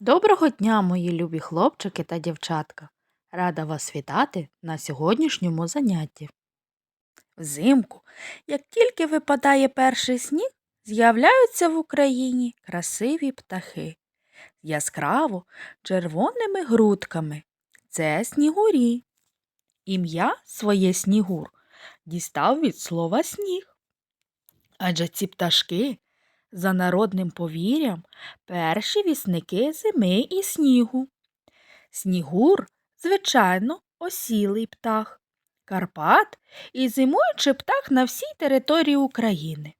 Доброго дня, мої любі хлопчики та дівчатка. Рада вас вітати на сьогоднішньому занятті. Взимку, як тільки випадає перший сніг, з'являються в Україні красиві птахи з яскраво червоними грудками. Це снігурі. Ім'я своє снігур дістав від слова сніг. Адже ці пташки за народним повір'ям, перші вісники зими і снігу. Снігур, звичайно, осілий птах, Карпат і зимуючий птах на всій території України.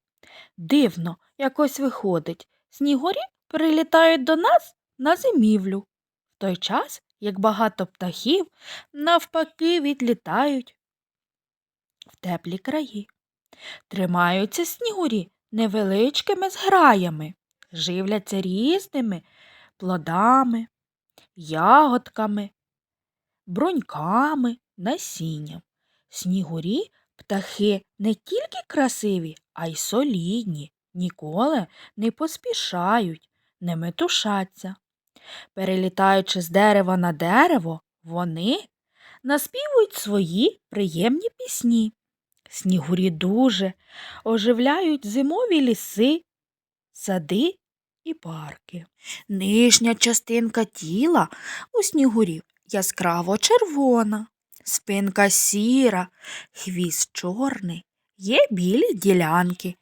Дивно, якось виходить, снігурі прилітають до нас на зимівлю, в той час, як багато птахів навпаки відлітають в теплі краї. Тримаються снігурі невеличкими зграями, живляться різними плодами, ягодками, бруньками, насінням. Снігурі птахи не тільки красиві, а й солідні, ніколи не поспішають, не метушаться. Перелітаючи з дерева на дерево, вони наспівують свої приємні пісні. Снігурі дуже оживляють зимові ліси, сади і парки. Нижня частинка тіла у снігурів яскраво червона, спинка сіра, хвіст чорний, є білі ділянки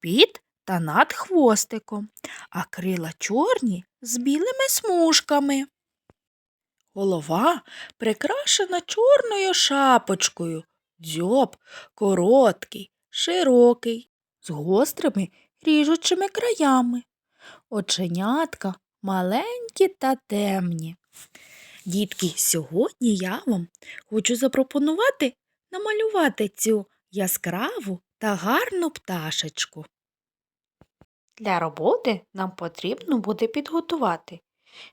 під та над хвостиком, а крила чорні з білими смужками. Голова прикрашена чорною шапочкою, дзьоб короткий, широкий, з гострими ріжучими краями. Оченятка маленькі та темні. Дітки, сьогодні я вам хочу запропонувати намалювати цю яскраву та гарну пташечку. Для роботи нам потрібно буде підготувати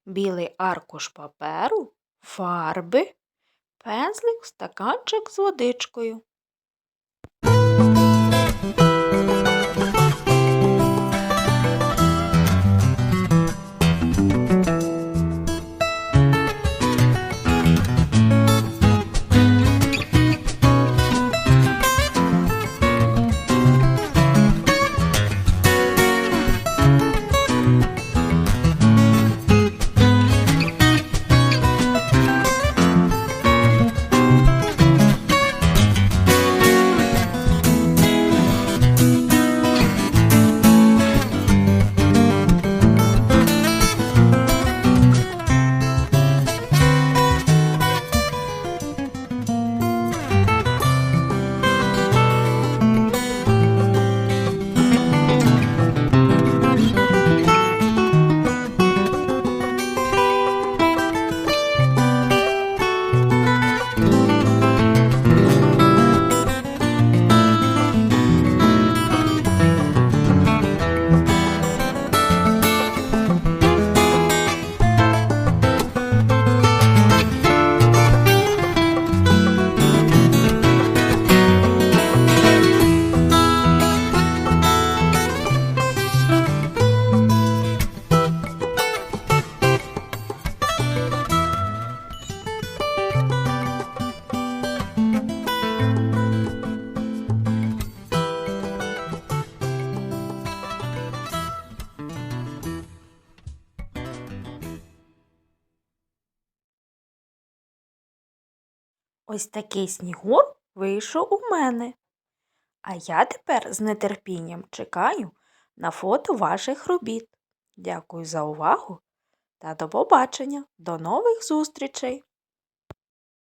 білий аркуш паперу, фарби, пензлик, стаканчик з водичкою. Ось такий снігур вийшов у мене. А я тепер з нетерпінням чекаю на фото ваших робіт. Дякую за увагу та до побачення, до нових зустрічей!